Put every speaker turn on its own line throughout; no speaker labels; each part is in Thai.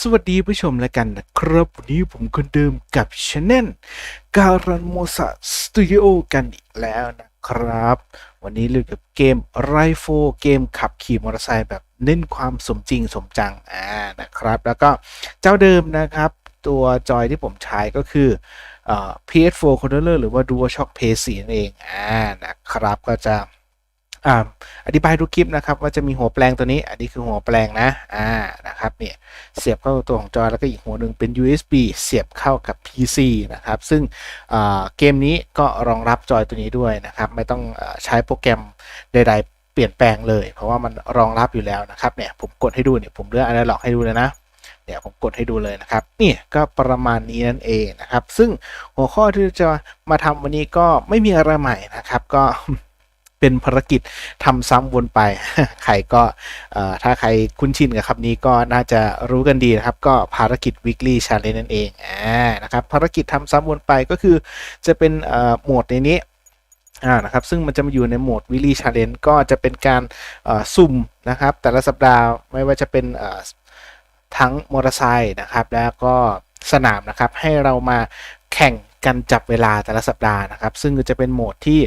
สวัสดีผู้ชมแล้วกันนะครับ วันนี้ผมคนเดิมกับช anel การันโมซาสตูดิโอกันอีกแล้วนะครับ วันนี้เรื่องกับเกมไรโฟเกมขับขี่มอเตอร์ไซค์แบบเน้นความสมจริงสมจังอ่านะครับ แล้วก็เจ้าเดิมนะครับ ตัวจอยที่ผมใช้ก็คือเอ่อ PS4 controller หรือว่า DualShock Play 4นั่นเองอ่านะครับก็จะ อ่าอธิบายดูคลิปนะครับว่าจะมีหัวแปลงตัวนี้ อันนี้คือหัวแปลงนะอ่านะครับเนี่ยเสียบเข้าตัวของจอแล้วก็อีกหัวหนึ่งเป็น USB เสียบเข้ากับ PC นะครับซึ่งเกมนี้ก็รองรับจอยตัวนี้ด้วยนะครับไม่ต้องอใช้โปรแกรมใด ๆ เปลี่ยนแปลงเลย เพราะว่ามันรองรับอยู่แล้วนะครับเนี่ยผมกดให้ดูเนี่ยผมเลือกอนาล็อกให้ดูเลยนะเดี๋ยวผมกดให้ดูเลยนะครับนี่ก็ประมาณนี้นั่นเองนะครับ ซึ่งหัวข้อที่จะมาทำวันนี้ก็ไม่มีอะไรใหม่นะครับ ก็ เป็นภารกิจทำซ้ำวนไป ใครก็ถ้าใครคุ้นชินกับคำนี้ก็น่าจะรู้กันดีนะครับ ก็ภารกิจ weekly challenge นั่นเองอ่านะครับภารกิจทำซ้ำวนไปก็คือจะเป็นโหมดในนี้อ่านะครับซึ่งมันจะมาอยู่ในโหมด weekly challenge ก็จะเป็นการสุ่มนะครับ แต่ละสัปดาห์ไม่ว่าจะเป็นทั้งมอเตอร์ไซค์นะครับ แล้วก็สนามนะครับให้เรามาแข่ง กันจับเวลาแต่ละสัปดาห์นะครับ ซึ่งจะเป็นโหมดที่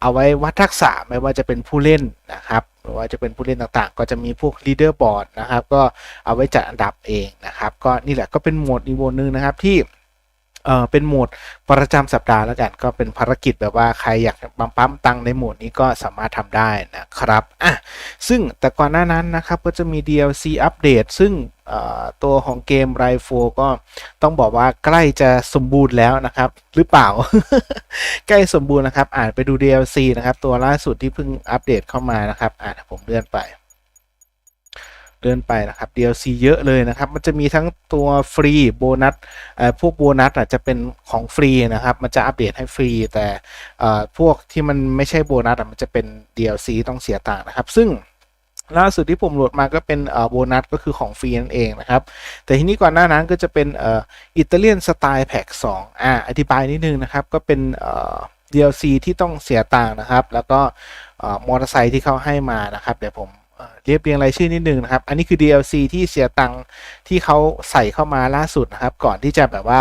เอาไว้วัดทักษะไม่ว่าจะเป็นผู้เล่นนะครับหรือว่าจะเป็นผู้เล่นต่างๆ ก็จะมีพวก leader board นะครับ ก็เอาไว้จัดอันดับเองนะครับ ก็นี่แหละก็เป็นโหมดอีกโหมดหนึงนะครับที่เออเป็นโหมดประจำสัปดาห์แล้วกัน ก็เป็นภารกิจแบบว่าใครอยากปั๊มปั๊มตังในโหมดนี้ก็สามารถทำได้นะครับอะซึ่งแต่ก่อนหน้านั้นนะครับก็จะมี DLC อัปเดตซึ่ง ตัวของเกม r i 4ก็ต้องบอกว่าใกล้จะสมบูรณ์แล้วนะครับ หรือเปล่า ใกล้สมบูรณ์นะครับ อ่านไปดู DLC นะครับ ตัวล่าสุดที่เพิ่งอัปเดตเข้ามานะครับ อ่านผมเลื่อนไปเลื่อนไปนะครับ DLC เยอะเลยนะครับ มันจะมีทั้งตัวฟรีโบนัสพวกโบนัสอาจจะเป็นของฟรีนะครับ มันจะอัปเดตให้ฟรี แต่พวกที่มันไม่ใช่โบนัสมันจะเป็น DLC ต้องเสียตังนะครับ ซึ่ง ล่าสุดที่ผมโหลดมาก็เป็นโบนัสก็คือของฟรีนั่นเองนะครับ แต่ทีนี้ก่อนหน้านั้นก็จะเป็นอิตาเลียนสไตล์แพ็ก2อ่าอธิบายนิดนึงนะครับ ก็เป็นเอ่อ DLC ที่ต้องเสียตังค์นะครับ แล้วก็มอเตอร์ไซค์ที่เขาให้มานะครับ เดี๋ยวผมเรียบเรียงรายชื่อนิดนึงนะครับ อันนี้คือ DLC ที่เสียตังค์ที่เขาใส่เข้ามาล่าสุดนะครับ ก่อนที่จะแบบว่า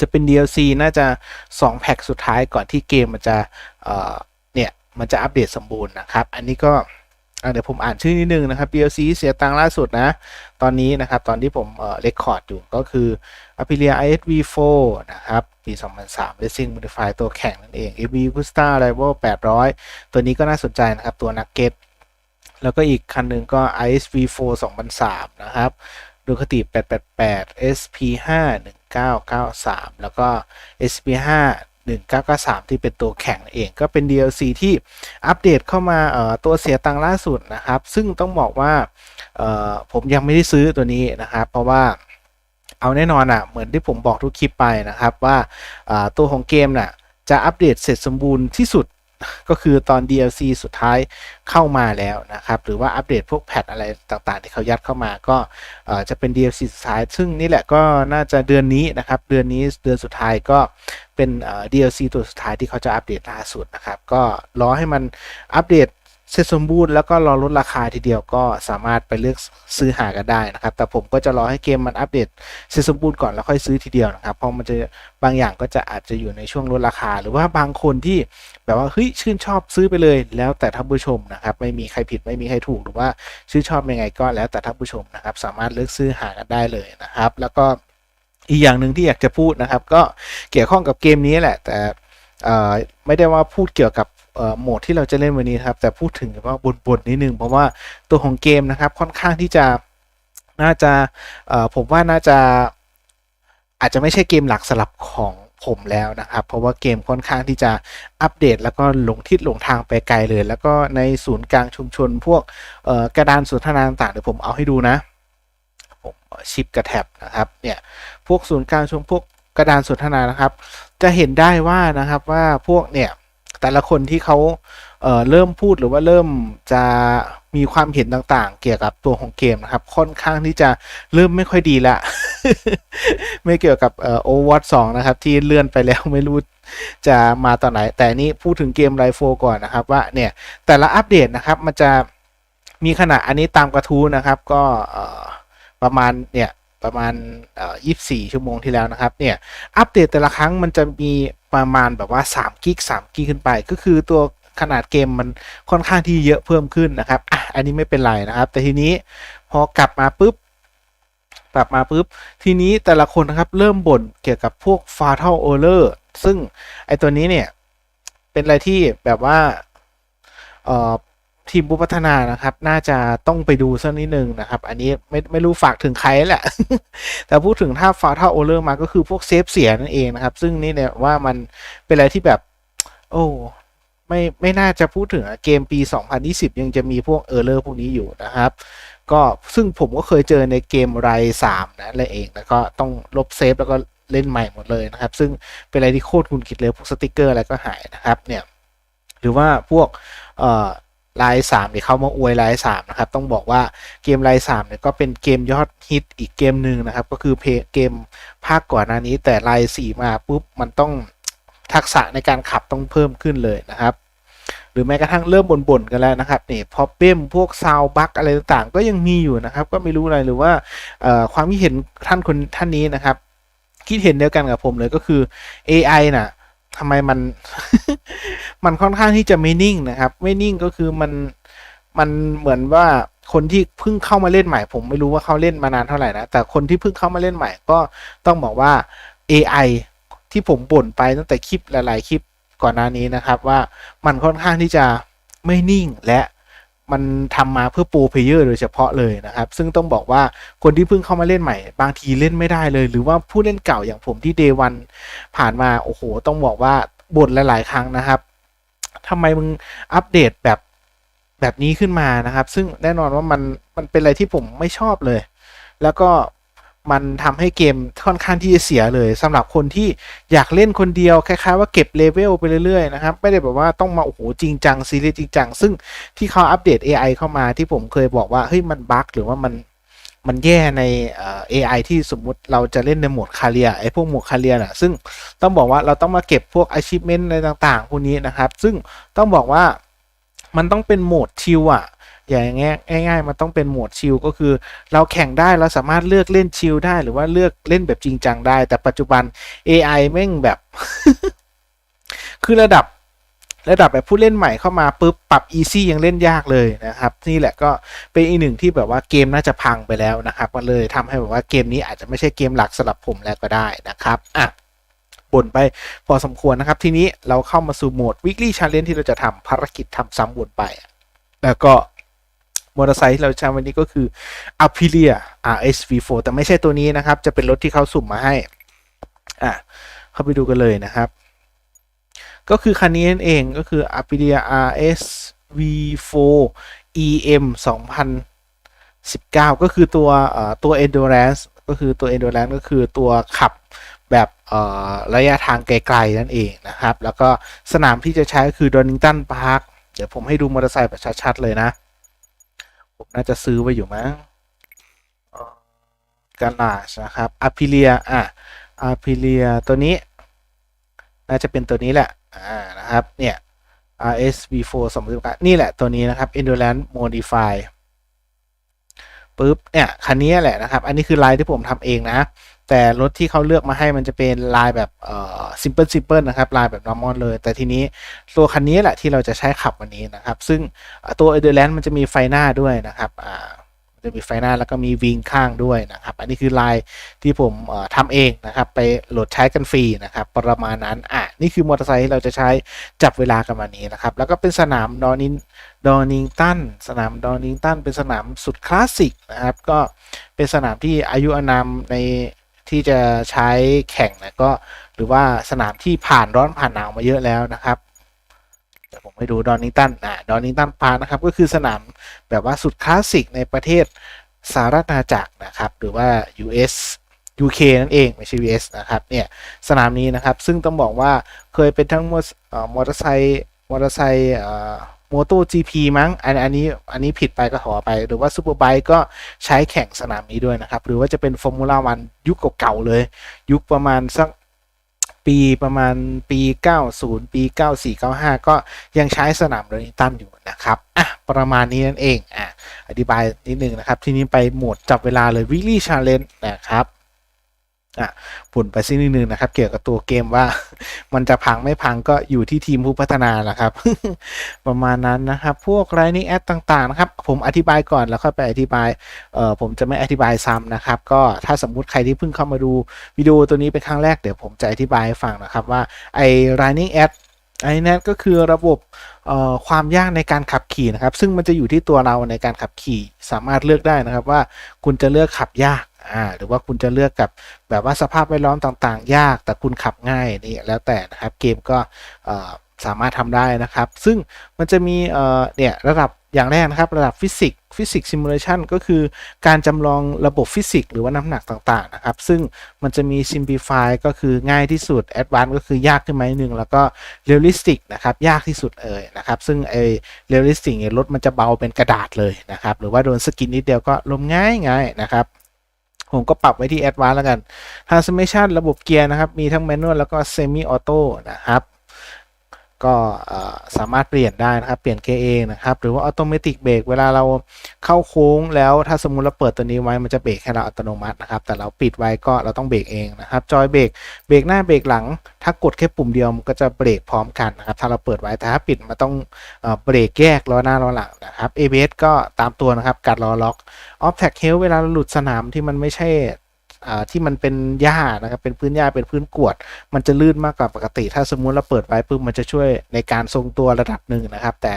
จะเป็น DLC น่าจะ 2 แพ็กสุดท้ายก่อนที่เกมมันจะเเนี่ยมันจะอัปเดตสมบูรณ์นะครับ อันนี้ก็ เดี๋ยวผมอ่านชื่อนิดนึงนะครับ DLC เสียตังล่าสุดนะ ตอนนี้นะครับ ตอนที่ผมเอ่อเรคคอร์ดอยู่ก็คือ Aprilia ISV4 นะครับ ปี 2003 Racing Modify ตัวแข่งนั่นเอง EV Gusta Rival 800 ตัวนี้ก็น่าสนใจนะครับ ตัวนักเก็ตแล้วก็อีกคันหนึ่งก็ ISV4 2003 นะครับดูคติ 888 SP5 1993 แล้วก็ SP5 1993 ที่เป็นตัวแข่งนั่นเองก็เป็น DLC ที่อัปเดตเข้ามาตัวเสียตังล่าสุดนะครับ ซึ่งต้องบอกว่าผมยังไม่ได้ซื้อตัวนี้นะครับ เพราะว่าเอาแน่นอนอะเหมือนที่ผมบอกทุกคลิปไปนะครับว่าตัวของเกมน่ะจะอัปเดตเสร็จสมบูรณ์ที่สุด ก็คือตอน DLC สุดท้ายเข้ามาแล้วนะครับ หรือว่าอัปเดตพวกแพทอะไรต่างๆ ที่เขายัดเข้ามาก็จะเป็น DLC สุดท้าย ซึ่งนี่แหละก็น่าจะเดือนนี้นะครับ เดือนนี้เดือนสุดท้ายก็เป็น DLC ตัวสุดท้ายที่เขาจะอัปเดตล่าสุดนะครับ ก็รอให้มันอัปเดต เสร็จสมบูรณ์แล้วก็รอลดราคาทีเดียวก็สามารถไปเลือกซื้อหากันได้นะครับ แต่ผมก็จะรอให้เกมมันอัปเดตเสร็จสมบูรณ์ก่อนแล้วค่อยซื้อทีเดียวนะครับ เพราะมันจะบางอย่างก็จะอาจจะอยู่ในช่วงลดราคา หรือว่าบางคนที่แบบว่าเฮ้ยชื่นชอบซื้อไปเลย แล้วแต่ท่านผู้ชมนะครับ ไม่มีใครผิดไม่มีใครถูกหรือว่าชื่นชอบยังไงก็แล้วแต่ท่านผู้ชมนะครับ สามารถเลือกซื้อหากันได้เลยนะครับ แล้วก็อีกอย่างหนึ่งที่อยากจะพูดนะครับ ก็เกี่ยวข้องกับเกมนี้แหละแต่ไม่ได้ว่าพูดเกี่ยวกับ โหมดที่เราจะเล่นวันนี้ครับแต่พูดถึงว่าบนๆนิดนึงเพราะว่าตัวของเกมนะครับค่อนข้างที่จะน่าจะผมว่าน่าจะอาจจะไม่ใช่เกมหลักสำหรับของผมแล้วนะครับ เพราะว่าเกมค่อนข้างที่จะอัปเดต แล้วก็หลงทิศหลงทางไปไกลเลย แล้วก็ในศูนย์กลางชุมชน พวกกระดานสนทนาต่างๆเดี๋ยวผมเอาให้ดูนะผมชิปกระแทบนะครับเนี่ยพวกศูนย์กลางชุมพวกกระดานสนทนานะครับ จะเห็นได้ว่านะครับว่าพวกเนี่ย แต่ละคนที่เขาเเริ่มพูดหรือว่าเริ่มจะมีความเห็นต่างๆ เกี่ยวกับตัวของเกมนะครับ ค่อนข้างที่จะเริ่มไม่ค่อยดีละ ไม่เกี่ยวกับเอ่อ Overwatch 2นะครับ ที่เลื่อนไปแล้วไม่รู้จะมาตอนไหน แต่นี่พูดถึงเกมไรโฟก่อนนะครับ ว่าเนี่ยแต่ละอัปเดตนะครับ มันจะมีขนาดอันนี้ตามกระทู้นะครับ ก็ประมาณเนี่ยประมาณเอ่อ24 ชั่วโมงที่แล้วนะครับ เนี่ย อัปเดตแต่ละครั้งมันจะมี ประมาณแบบว่า3กิก3กิกขึ้นไป ก็คือตัวขนาดเกมมันค่อนข้างที่เยอะเพิ่มขึ้นนะครับอะอันนี้ไม่เป็นไรนะครับ แต่ทีนี้พอกลับมาปุ๊บกลับมาปุ๊บ ทีนี้แต่ละคนนะครับเริ่มบ่นเกี่ยวกับพวก fatal error ซึ่งไอตัวนี้เนี่ย เป็นอะไรที่แบบว่าเอ่อ ทีมผู้พัฒนานะครับ น่าจะต้องไปดูสักนิดนึงนะครับ อันนี้ไม่ไม่รู้ฝากถึงใครแหละ แต่พูดถึงถ้า fatal error มาก็คือพวกเซฟเสียนั่นเองนะครับ ซึ่งนี่เนี่ยว่ามันเป็นอะไรที่แบบ โอ้ไม่ไม่น่าจะพูดถึงเกมปี 2020 ยังจะมีพวกเออร์เลอร์พวกนี้อยู่นะครับ ก็ซึ่งผมก็เคยเจอในเกมไรสามนะอะไรเองแล้วก็ต้องลบเซฟแล้วก็เล่นใหม่หมดเลยนะครับ ซึ่งเป็นอะไรที่โคตรคุณคิดเลยพวกสติกเกอร์อะไรก็หายนะครับเนี่ยหรือว่าพวกเอ่อ ไลน์สามเนี่ยเขามาอวยไลน์สามนะครับ ต้องบอกว่าเกมไลน์สามเนี่ยก็เป็นเกมยอดฮิตอีกเกมหนึ่งนะครับ ก็คือเพเกมภาคก่อนหน้านี้ แต่ไลน์สี่มาปุ๊บมันต้องทักษะในการขับต้องเพิ่มขึ้นเลยนะครับ หรือแม้กระทั่งเริ่มบ่นๆกันแล้วนะครับนี่พอเป้มพวกซาวบักอะไรต่างๆ ก็ยังมีอยู่นะครับ ก็ไม่รู้อะไรหรือว่าความคิดเห็นท่านคนท่านนี้นะครับ คิดเห็นเดียวกันกับผมเลยก็คือ AI น่ะ ทำไมมัน มันค่อนข้างที่จะไม่นิ่งนะครับ ไม่นิ่งก็คือมันมันเหมือนว่าคนที่เพิ่งเข้ามาเล่นใหม่ ผมไม่รู้ว่าเขาเล่นมานานเท่าไหร่นะ แต่คนที่เพิ่งเข้ามาเล่นใหม่ก็ต้องบอกว่า AI ที่ผมบ่นไปตั้งแต่คลิปหลาย ๆ คลิปก่อนหน้านี้นะครับ ว่ามันค่อนข้างที่จะไม่นิ่งและ มันทำมาเพื่อโปรเพเยอร์โดยเฉพาะเลยนะครับ ซึ่งต้องบอกว่าคนที่เพิ่งเข้ามาเล่นใหม่ บางทีเล่นไม่ได้เลย หรือว่าผู้เล่นเก่าอย่างผมที่เดวันผ่านมา โอ้โห ต้องบอกว่าบ่นหลาย ๆ ครั้งนะครับทำไมมึงอัปเดตแบบแบบนี้ขึ้นมานะครับ ซึ่งแน่นอนว่ามันมันเป็นอะไรที่ผมไม่ชอบเลย แล้วก็ มันทำให้เกมค่อนข้างที่จะเสียเลยสำหรับคนที่อยากเล่นคนเดียวคล้ายๆว่าเก็บเลเวลไปเรื่อยๆนะครับ ไม่ได้แบบว่าต้องมาโอ้โหจริงจังซีรียสจริงจังซึ่งที่เขาอัปเดต AI เข้ามาที่ผมเคยบอกว่าเฮ้ยมันบั๊กหรือว่ามันมันแย่ในเอ่อ AI ที่สมมุติเราจะเล่นในโหมดคาเรียไอ้พวกโหมดคาเรียน่ะซึ่งต้องบอกว่าเราต้องมาเก็บพวก achievement อะไรต่างๆพวกนี้นะครับ ซึ่งต้องบอกว่ามันต้องเป็นโหมดชิลอะ อย่างเงี้ยง่ายๆมันต้องเป็นโหมดชิลก็คือ เราแข่งได้เราสามารถเลือกเล่นชิลได้หรือว่าเลือกเล่นแบบจริงจังได้ แต่ปัจจุบัน AI แม่งแบบ คือระดับระดับแบบผู้เล่นใหม่เข้ามาปุ๊บปรับ easy ยังเล่นยากเลยนะครับ นี่แหละก็เป็นอีกหนึ่งที่แบบว่าเกมน่าจะพังไปแล้วนะครับมันเลยทำให้แบบว่าเกมนี้อาจจะไม่ใช่เกมหลักสำหรับผมแล้วก็ได้นะครับอะบ่นไปพอสมควรนะครับ ทีนี้เราเข้ามาสู่โหมด weekly challenge ที่เราจะทำภารกิจทำซ้ำวนไป แล้วก็ มอเตอร์ไซค์ที่เราใช้วันนี้ก็คือ Aprilia RSV4 แต่ไม่ใช่ตัวนี้นะครับ จะเป็นรถที่เขาสุ่มมาให้ อะ เข้าไปดูกันเลยนะครับ ก็คือคันนี้นั่นเองก็คือ Aprilia RSV4 EM 2019 ก็คือตัวตัว Endurance ก็คือตัว Endurance ก็คือตัวขับแบบระยะทางไกลๆนั่นเองนะครับ แล้วก็สนามที่จะใช้ก็คือ Donington Park เดี๋ยวผมให้ดูมอเตอร์ไซค์แบบชัดๆเลยนะ ผมน่าจะซื้อไว้อยู่มั้งการลาชนะครับอาพิเลียอะอาพิเลียตัวนี้ น่าจะเป็นตัวนี้แหละอ่านะครับเนี่ย RSV4 สมมติว่านี่แหละตัวนี้นะครับ Endurance Modify ปุ๊บเนี่ยคันนี้แหละนะครับ อันนี้คือลายที่ผมทำเองนะแต่รถที่เขาเลือกมาให้มันจะเป็นลายแบบเอ่อ simple simple นะครับ ลายแบบ normal เลย แต่ทีนี้ตัวคันนี้แหละที่เราจะใช้ขับวันนี้นะครับ ซึ่งตัว Endurance มันจะมีไฟหน้าด้วยนะครับอ่าจะมีไฟหน้าแล้วก็มีวิงข้างด้วยนะครับ อันนี้คือลายที่ผมทำเองนะครับ ไปโหลดใช้กันฟรีนะครับ ประมาณนั้นอะนี่คือมอเตอร์ไซค์ที่เราจะใช้จับเวลากันวันนี้นะครับ แล้วก็เป็นสนามดอนินดอนิงตันสนามดอนิงตันเป็นสนามสุดคลาสสิกนะครับ ก็เป็นสนามที่อายุอานามใน ที่จะใช้แข่งนะก็หรือว่าสนามที่ผ่านร้อนผ่านหนาวมาเยอะแล้วนะครับเดี๋ยวผมให้ดูดอนนิงตันอ่าดอนิงตันพาร์นะครับก็คือสนามแบบว่าสุดคลาสสิกในประเทศสหรัฐอาณาจักรนะครับ หรือว่า US UK นั่นเองไม่ใช่ US นะครับเนี่ยสนามนี้นะครับซึ่งต้องบอกว่าเคยเป็นทั้งมอเตอร์ไซค์มอเตอร์ไซค์ โมโต GP มั้งอันอันนี้อันนี้ผิดไปก็ขอไป หรือว่าซูเปอร์ไบค์ก็ใช้แข่งสนามนี้ด้วยนะครับ หรือว่าจะเป็นฟอร์มูล่าวันยุคเก่าๆเลย ยุคประมาณสักปีประมาณปี 90 ปี 94 95 ก็ยังใช้สนามโดนิตันอยู่นะครับ อะ ประมาณนี้นั่นเอง อะ อธิบายนิดนึงนะครับ ทีนี้ไปโหมดจับเวลาเลย weekly challenge นะครับ อะผลไปสักนิดนึงนะครับ เกี่ยวกับตัวเกมว่า มันจะพังไม่พังก็อยู่ที่ทีมผู้พัฒนาแหละครับ ประมาณนั้นนะครับ พวก Lightning Ad ต่างๆนะครับ ผมอธิบายก่อนแล้วค่อยไปอธิบายเอ่อผมจะไม่อธิบายซ้ำนะครับ ก็ถ้าสมมุติใครที่เพิ่งเข้ามาดูวิดีโอตัวนี้เป็นครั้งแรกเดี๋ยวผมจะอธิบายให้ฟังนะครับว่าไอ้ Lightning Ad ไอ้ NAT ก็คือระบบความยากในการขับขี่นะครับ ซึ่งมันจะอยู่ที่ตัวเราในการขับขี่สามารถเลือกได้นะครับว่าคุณจะเลือกขับยาก อ่าหรือว่าคุณจะเลือกกับแบบว่าสภาพแวดล้อมต่างๆ ยากแต่คุณขับง่ายนี่แล้วแต่นะครับเกมก็สามารถทำได้นะครับ ซึ่งมันจะมีเนี่ยระดับอย่างแรกนะครับ ระดับฟิสิกส์ฟิสิกส์ซิมูเลชันก็คือการจำลองระบบฟิสิกส์หรือว่าน้ำหนักต่างๆนะครับ ซึ่งมันจะมี simplify ก็คือง่ายที่สุด advanced ก็คือยากขึ้นมาหนึ่งแล้วก็ realistic นะครับ ยากที่สุดเอ่ยนะครับ ซึ่งไอ้ realistic เนี่ยรถมันจะเบาเป็นกระดาษเลยนะครับ หรือว่าโดนสกินนิดเดียวก็ลมง่ายง่ายๆนะครับ ผมก็ปรับไว้ที่แอดวานแล้วกัน transmission ระบบเกียร์นะครับ มีทั้งแมนนวลแล้วก็เซมิออโต้นะครับ ก็สามารถเปลี่ยนได้นะครับ เปลี่ยนเกียร์เองนะครับ หรือว่า automatic brake เวลาเราเข้าโค้งแล้วถ้าสมมุติเราเปิดตัวนี้ไว้มันจะเบรกให้เราอัตโนมัตินะครับ แต่เราปิดไว้ก็เราต้องเบรกเองนะครับ จอยเบรก เบรกหน้าเบรกหลัง ถ้ากดแค่ปุ่มเดียวมันก็จะเบรกพร้อมกันนะครับ ถ้าเราเปิดไว้ แต่ถ้าปิดมันต้องเบรกแยกล้อหน้าล้อหลังนะครับ ABS ก็ตามตัวนะครับ กัดล้อล็อก Off Track h e l เวลาเราหลุดสนามที่มันไม่ใช่ ที่มันเป็นหญ้านะครับเป็นพื้นหญ้าเป็นพื้นกวด มันจะลื่นมากกว่าปกติ ถ้าสมมุติเราเปิดไว้ปุ๊บมันจะช่วยในการทรงตัวระดับหนึ่งนะครับ แต่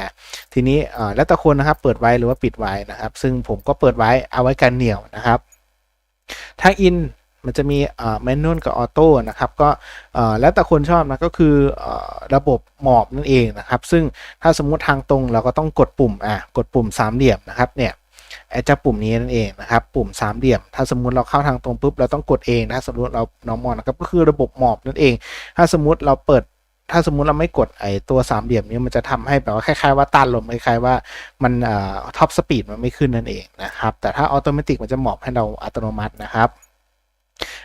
ทีนี้แล้วแต่คนนะครับเปิดไว้หรือว่าปิดไว้นะครับ ซึ่งผมก็เปิดไว้เอาไว้กันเหนียวนะครับถ้าอินมันจะมีแมนนวลกับออโต้นะครับก็แล้วแต่คนชอบนะก็คืออระบบหมอบนั่นเองนะครับ ซึ่งถ้าสมมุติทางตรงเราก็ต้องกดปุ่มอะกดปุ่มสามเหลี่ยมนะครับเนี่ย ไอ้เจ้าปุ่มนี้นั่นเองนะครับ ปุ่มสามเหลี่ยม ถ้าสมมุติเราเข้าทางตรงปุ๊บเราต้องกดเองนะสมมติเราน้องมอนนะครับก็คือระบบหมอบนั่นเอง ถ้าสมมุติเราเปิดถ้าสมมุติเราไม่กดไอ้ตัวสามเหลี่ยมนี้มันจะทำให้แบบว่าคล้ายๆว่าต้านลมคล้ายๆว่ามันเอ่อท็อปสปีดมันไม่ขึ้นนั่นเองนะครับ แต่ถ้าออโตเมติกมันจะหมอบให้เราอัตโนมัตินะครับ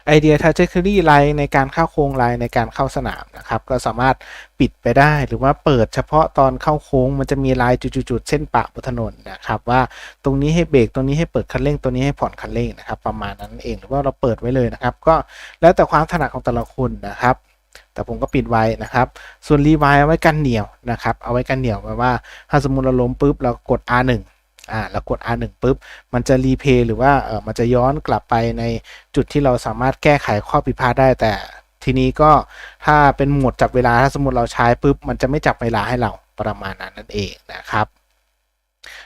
ไอเดีย trajectory line ในการเข้าโค้งไลน์ในการเข้าสนามนะครับก็สามารถปิดไปได้หรือว่าเปิดเฉพาะตอนเข้าโค้ง มันจะมีลายจุดๆเส้นปะบนถนนนะครับ ว่าตรงนี้ให้เบรกตรงนี้ให้เปิดคันเร่งตรงนี้ให้ผ่อนคันเร่งนะครับ ประมาณนั้นเองหรือว่าเราเปิดไว้เลยนะครับ ก็แล้วแต่ความถนัดของแต่ละคนนะครับแต่ผมก็ปิดไว้นะครับ ส่วนรีไวเอาไว้กันเหนียวนะครับ เอาไว้กันเหนียวแปลว่า ถ้าสมมติเราล้มปุ๊บเรากด R1 อ่าแล้วกด R1 ปุ๊บ มันจะรีเพย์หรือว่าเออมันจะย้อนกลับไปในจุดที่เราสามารถแก้ไขข้อผิดพลาดได้ แต่ทีนี้ก็ถ้าเป็นโหมดจับเวลาถ้าสมมติเราใช้ปุ๊บ มันจะไม่จับเวลาให้เราประมาณนั้นนั่นเองนะครับ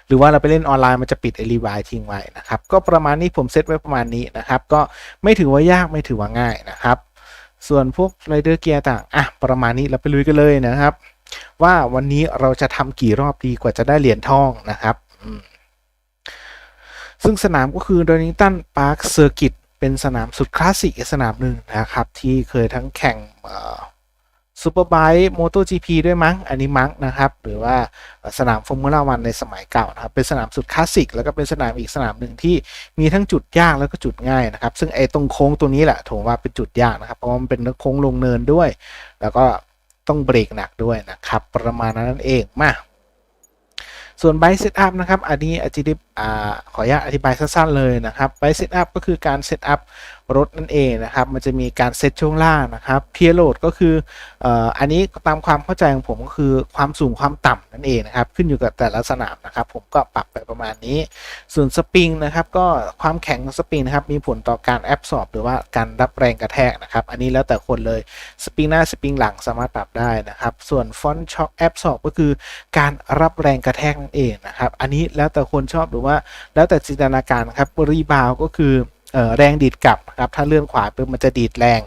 หรือว่าเราไปเล่นออนไลน์มันจะปิดไอรีไวทิ้งไว้นะครับ ก็ประมาณนี้ผมเซตไว้ประมาณนี้นะครับ ก็ไม่ถือว่ายากไม่ถือว่าง่ายนะครับ ส่วนพวกไรเดอร์เกียร์ต่างอะประมาณนี้เราไปลุยกันเลยนะครับ ว่าวันนี้เราจะทำกี่รอบดีกว่าจะได้เหรียญทองนะครับอืม ซึ่งสนามก็คือ Donington Park Circuit เป็นสนามสุดคลาสสิกสนามหนึ่งนะครับ ที่เคยทั้งแข่งซูเปอร์ไบค์โมโต GP ด้วยมั้ง อันนี้มั้งนะครับ หรือว่าสนามฟอร์มูล่าวันในสมัยเก่านะครับ เป็นสนามสุดคลาสสิก แล้วก็เป็นสนามอีกสนามหนึ่งที่มีทั้งจุดยากแล้วก็จุดง่ายนะครับ ซึ่งไอ้ตรงโค้งตัวนี้แหละผมว่าเป็นจุดยากนะครับ เพราะมันเป็นโค้งลงเนินด้วย แล้วก็ต้องเบรกหนักด้วยนะครับ ประมาณนั้นเองมา ส่วนไบค์เซตอัพนะครับ อันนี้อาจารย์อ่าขออนุญาตอธิบายสั้นๆเลยนะครับไบเซตอัพก็คือการเซตอัพรถนั่นเองนะครับ มันจะมีการเซตช่วงล่างนะครับเพียโหลดก็คืออันนี้ตามความเข้าใจของผมก็คือความสูงความต่ำนั่นเองนะครับ ขึ้นอยู่กับแต่ละสนามนะครับ ผมก็ปรับไปประมาณนี้ ส่วนสปริงนะครับก็ความแข็งของสปริงนะครับมีผลต่อการแอบสอบหรือว่าการรับแรงกระแทกนะครับ อันนี้แล้วแต่คนเลยสปริงหน้าสปริงหลังสามารถปรับได้นะครับ ส่วนฟอนช็อคแอบสอบก็คือการรับแรงกระแทกนั่นเองนะครับ อันนี้แล้วแต่คนชอบหรือว่าแล้วแต่จินตนาการครับรีบาวก็คือแรงดีดกลับครับถ้าเลื่อนขวาปุ๊บมันจะดีดแรง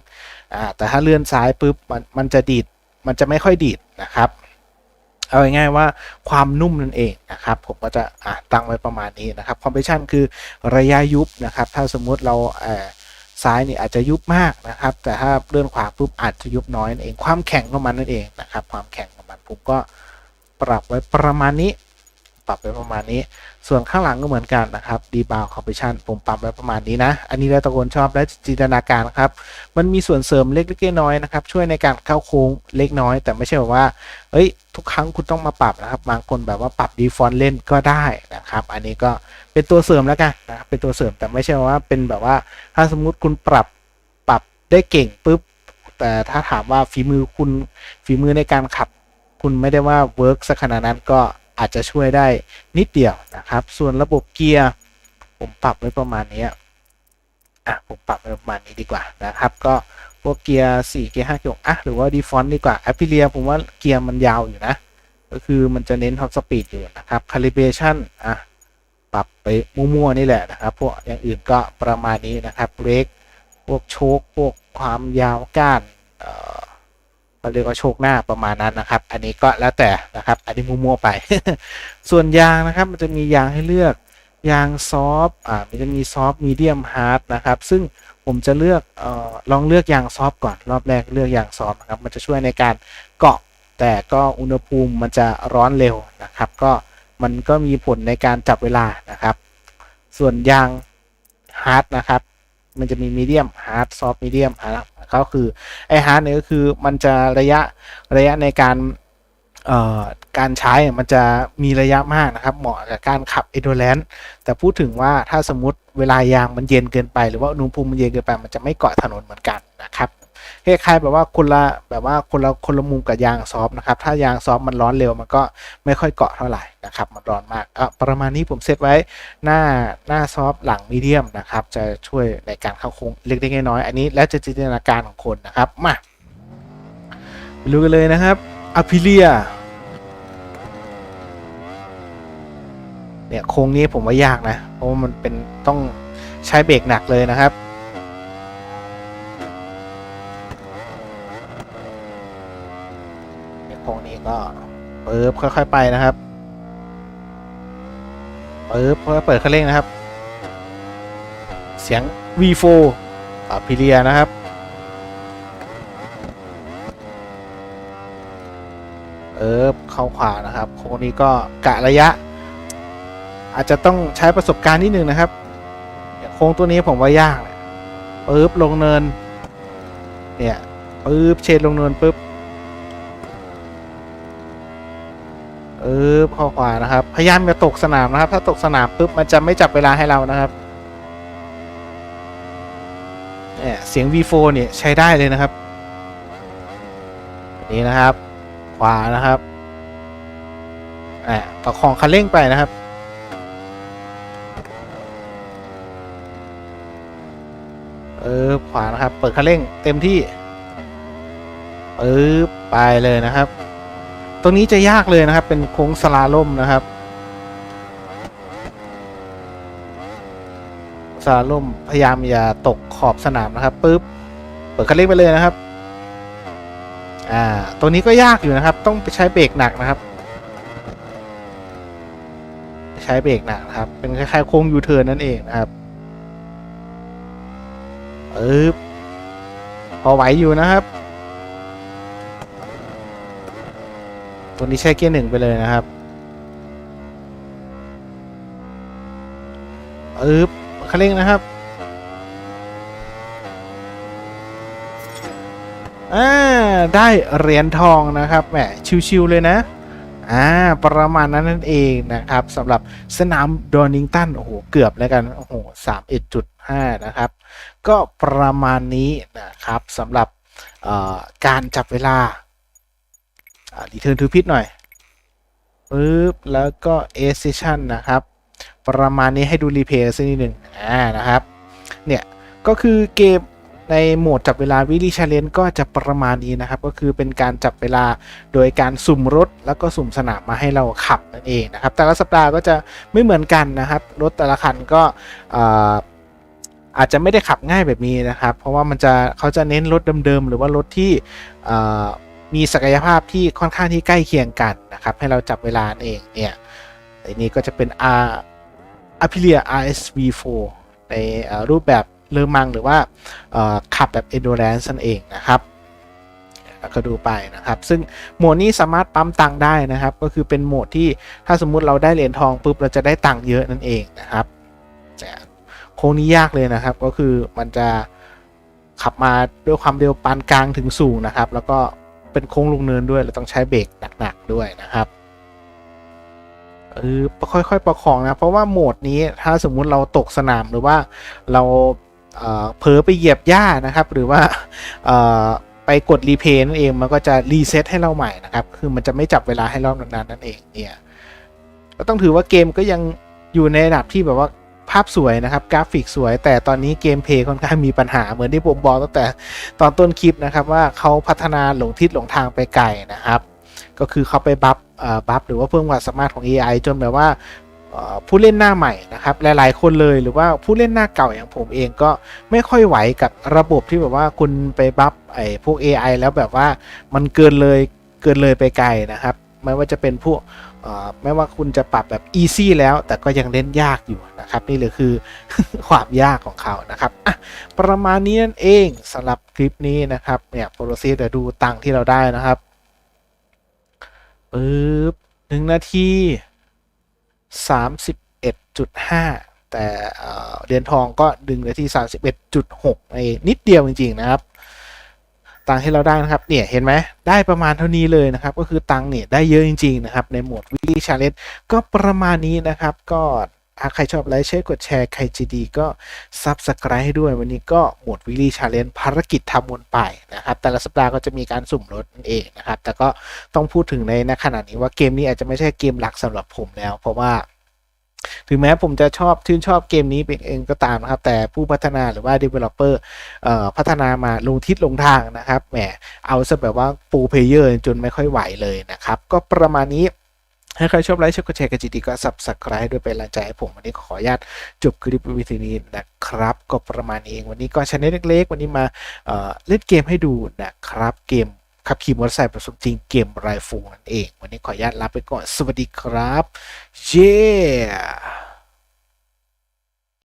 แต่ถ้าเลื่อนซ้ายปุ๊บมันมันจะดีดมันจะไม่ค่อยดีดนะครับเอาง่ายๆว่าความนุ่มนั่นเองนะครับผมก็จะะตั้งไว้ประมาณนี้นะครับคอมเพรสชันคือระยะยุบนะครับถ้าสมมุติเราซ้ายนี่อาจจะยุบมากนะครับ แต่ถ้าเลื่อนขวาปุ๊บอาจจะยุบน้อยนั่นเองความแข็งของมันนั่นเองนะครับความแข็งของมันผมก็ปรับไว้ประมาณนี้ ปรับไว้ประมาณนี้ ส่วนข้างหลังก็เหมือนกันนะครับดีบาวคอมเพรสชันผมปรับไว้ประมาณนี้นะ อันนี้แล้วแตะคนชอบและจินตนาการครับ มันมีส่วนเสริมเล็กๆน้อยๆนะครับ ช่วยในการเข้าโค้งเล็กน้อย แต่ไม่ใช่แบบว่าเอ้ย ทุกครั้งคุณต้องมาปรับนะครับ บางคนแบบว่าปรับดีฟอนต์เล่นก็ได้นะครับ อันนี้ก็เป็นตัวเสริมแล้วกันนะครับเป็นตัวเสริมแต่ไม่ใช่ว่าเป็นแบบว่า ถ้าสมมุติคุณปรับปรับได้เก่งปุ๊บแต่ถ้าถามว่าฝีมือคุณฝีมือในการขับคุณไม่ได้ว่าเวิร์กสักขนาดนั้นก็ อาจจะช่วยได้นิดเดียวนะครับ ส่วนระบบเกียร์ผมปรับไว้ประมาณนี้อะผมปรับไว้ประมาณนี้ดีกว่านะครับ ก็พวกเกียร์4เกียร์5เกียร์6อะหรือว่าดีฟอนต์ดีกว่าแอปพิเลียผมว่าเกียร์มันยาวอยู่นะ ก็คือมันจะเน้นท็อปสปีดอยู่นะครับคาลิเบชันอะปรับไปมั่วๆนี่แหละนะครับ พวกอย่างอื่นก็ประมาณนี้นะครับเบรกพวกโชคพวกความยาวก้านเอ่อ เราเรียกว่าโชคหน้าประมาณนั้นนะครับ อันนี้ก็แล้วแต่นะครับ อันนี้มั่วๆไป ส่วนยางนะครับมันจะมียางให้เลือกยางซอฟต์อ่ามันจะมีซอฟต์มีเดียมฮาร์ดนะครับ ซึ่งผมจะเลือกเอ่อลองเลือกยางซอฟต์ก่อนรอบแรกเลือกยางซอฟต์นะครับ มันจะช่วยในการเกาะ แต่ก็อุณหภูมิมันจะร้อนเร็วนะครับ ก็มันก็มีผลในการจับเวลานะครับ ส่วนยางฮาร์ดนะครับ มันจะมีมีเดียมฮาร์ดซอฟต์มีเดียมฮาร์ด ก็คือไอฮาร์ดเนี่ยก็คือมันจะระยะระยะในการการใช้มันจะมีระยะมากนะครับ เหมาะกับการขับเอโดแลนแต่พูดถึงว่าถ้าสมมติเวลายางมันเย็นเกินไป หรือว่าอุณหภูมิมันเย็นเกินไปมันจะไม่เกาะถนนเหมือนกันนะครับ คล้ายๆแบบว่าคนละแบบว่าคนละคนละมุมกับยางซอฟนะครับ ถ้ายางซอฟมันร้อนเร็วมันก็ไม่ค่อยเกาะเท่าไหร่นะครับมันร้อนมากอะประมาณนี้ผมเซตไว้หน้าหน้าซอฟหลังมีเดียมนะครับ จะช่วยในการเข้าโค้งเล็กๆน้อยๆอันนี้แล้วจะจินตนาการของคนนะครับมาไปดูกันเลยนะครับอพิเลียเนี่ยโค้งนี้ผมว่ายากนะ เพราะว่ามันเป็นต้องใช้เบรกหนักเลยนะครับ เนี่ยโค้งนี้ ก็เปิบค่อยๆไปนะครับปึ๊บเพื่อเปิดเครื่องเร่งนะครับ เสียง V4 อ่าพิเรียนะครับเอิบเข้าขวานะครับโค้งนี้ก็กะระยะ อาจจะต้องใช้ประสบการณ์นิดนึงนะครับอย่างโค้งตัวนี้ผมว่ายากเลยปึ๊บลงเนิน เนี่ยปึ๊บเชนลงเนินปึ๊บ เออข้าขวานะครับ พยายามอย่าตกสนามนะครับ ถ้าตกสนามปุ๊บมันจะไม่จับเวลาให้เรานะครับเนี่ยเสียง V4 เนี่ยใช้ได้เลยนะครับ นี้นะครับ ขวานะครับอ่ประคองคันเร่งไปนะครับ เออขวานะครับ เปิดคันเร่งเต็มที่เออไปเลยนะครับ ตรงนี้จะยากเลยนะครับ เป็นโค้งสลาล่มนะครับสลาล่มพยายามอย่าตกขอบสนามนะครับปุ๊บเปิดคันเร่งไปเลยนะครับ อ่าตัวนี้ก็ยากอยู่นะครับ ต้องไปใช้เบรกหนักนะครับ ใช้เบรกหนักนะครับ เป็นคล้ายๆโค้งยูเทิร์นนั่นเองนะครับปึ๊บพอไหวอยู่นะครับ ตัวนี้ใช้เกียร์หนึ่งไปเลยนะครับอึบคันเร่งนะครับอ่าได้เหรียญทองนะครับแหมชิวๆเลยนะอ่าประมาณนั้นนั่นเองนะครับสำหรับสนามดอนิงตันโอ้โหเกือบแล้วกันโอ้โหสามเอ็ดจุดห้านะครับ ก็ประมาณนี้นะครับสำหรับการจับเวลา รีเทิร์นทูพิทหน่อยปึ๊บแล้วก็ A session นะครับ ประมาณนี้ให้ดูรีเพย์สักนิดหนึ่งอ่านะครับ เนี่ย ก็คือเกมในโหมดจับเวลาวิลี่ชาเลนก็จะประมาณนี้นะครับ ก็คือเป็นการจับเวลาโดยการสุ่มรถ แล้วก็สุ่มสนามมาให้เราขับนั่นเองนะครับ แต่ละสัปดาห์ก็จะไม่เหมือนกันนะครับ รถแต่ละคันก็อาอาจจะไม่ได้ขับง่ายแบบนี้นะครับ เพราะว่ามันจะเขาจะเน้นรถเดิมๆ หรือว่ารถที่ มีศักยภาพที่ค่อนข้างที่ใกล้เคียงกันนะครับ ให้เราจับเวลาเองเนี่ยอันนี้ก็จะเป็น R Aprilia RSV4 ในรูปแบบเลอมังหรือว่าขับแบบ endurance นั่นเองนะครับก็ดูไปนะครับ ซึ่งโหมดนี้สามารถปั๊มตังค์ได้นะครับ ก็คือเป็นโหมดที่ถ้าสมมุติเราได้เหรียญทองปุ๊บเราจะได้ตังค์เยอะนั่นเองนะครับแต่โค้งนี้ยากเลยนะครับ ก็คือมันจะขับมาด้วยความเร็วปานกลางถึงสูงนะครับ แล้วก็ เป็นโค้งลงเนินด้วยเราต้องใช้เบรกหนักๆด้วยนะครับเออค่อยๆประคองนะ เพราะว่าโหมดนี้ถ้าสมมุติเราตกสนามหรือว่าเราเผลอไปเหยียบหญ้านะครับ หรือว่าไปกดรีเพย์นั่นเองมันก็จะรีเซ็ตให้เราใหม่นะครับ คือมันจะไม่จับเวลาให้รอบนานๆนั่นเองเนี่ยก็ต้องถือว่าเกมก็ยังอยู่ในระดับที่แบบว่า ภาพสวยนะครับกราฟิกสวย แต่ตอนนี้เกมเพลย์ค่อนข้างมีปัญหาเหมือนที่ผมบอกตั้งแต่ตอนต้นคลิปนะครับว่าเขาพัฒนาหลงทิศหลงทางไปไกลนะครับ ก็คือเขาไปบัฟเอ่อบัฟหรือว่าเพิ่มความสามารถของ AI จนแบบว่าผู้เล่นหน้าใหม่นะครับหลายๆ คนเลยหรือว่าผู้เล่นหน้าเก่าอย่างผมเองก็ไม่ค่อยไหวกับระบบที่แบบว่าคุณไปบัฟไอ้พวก AI แล้วแบบว่ามันเกินเลยเกินเลยไปไกลนะครับ ไม่ว่าจะเป็นพวกไม่ว่าคุณจะปรับแบบ easy แล้ว แต่ก็ยังเล่นยากอยู่นะครับ นี่เลยคือความยากของเขานะครับอะประมาณนี้นั่นเองสำหรับคลิปนี้นะครับเนี่ยโปรซีเดี๋ยวดูตังค์ที่เราได้นะครับปึ๊บหนึ่งนาทีสามสิบเอ็ดจุดห้าแต่เอ่อเหรียญทองก็ดึงนาทีสามสิบเอ็ดจุดหกเองนิดเดียวจริง ๆ นะครับ ตังค์ที่เราได้นะครับเนี่ยเห็นไหมได้ประมาณเท่านี้เลยนะครับ ก็คือตังค์เนี่ยได้เยอะจริงๆนะครับในโหมดวิลลี่ชาเลนจ์ก็ประมาณนี้นะครับ ก็ใครชอบไลค์แชร์กดแชร์ใครจะดีก็ Subscribe ให้ด้วยวันนี้ก็โหมดวิลลี่ชาเลนจ์ภารกิจทำวนไปนะครับ แต่ละสัปดาห์ก็จะมีการสุ่มรถนั่นเองนะครับ แต่ก็ต้องพูดถึงในขณะนี้ว่าเกมนี้อาจจะไม่ใช่เกมหลักสำหรับผมแล้ว เพราะว่า ถึงแม้ผมจะชอบชื่นชอบเกมนี้เป็นเองก็ตามนะครับ แต่ผู้พัฒนาหรือว่า developer เอ่อพัฒนามาลงทิศลงทางนะครับแหมเอาซะแบบว่าปูเพเยอร์จนไม่ค่อยไหวเลยนะครับ ก็ประมาณนี้ถ้าใครชอบไลค์ชอบกดแชร์กันจีดีก็ subscribe ด้วยเป็นแรงใจให้ผมวันนี้ขออนุญาตจบคลิปวิดีนี้นะครับ ก็ประมาณเองวันนี้ก็ชแนลเล็กๆ วันนี้มาเเล่นเกมให้ดูนะครับเกม ขับขี่มอเตอร์ไซค์ประสบจริงเกมไรฟูนั่นเอง วันนี้ขออนุญาตลาไปก่อน สวัสดีครับ เย้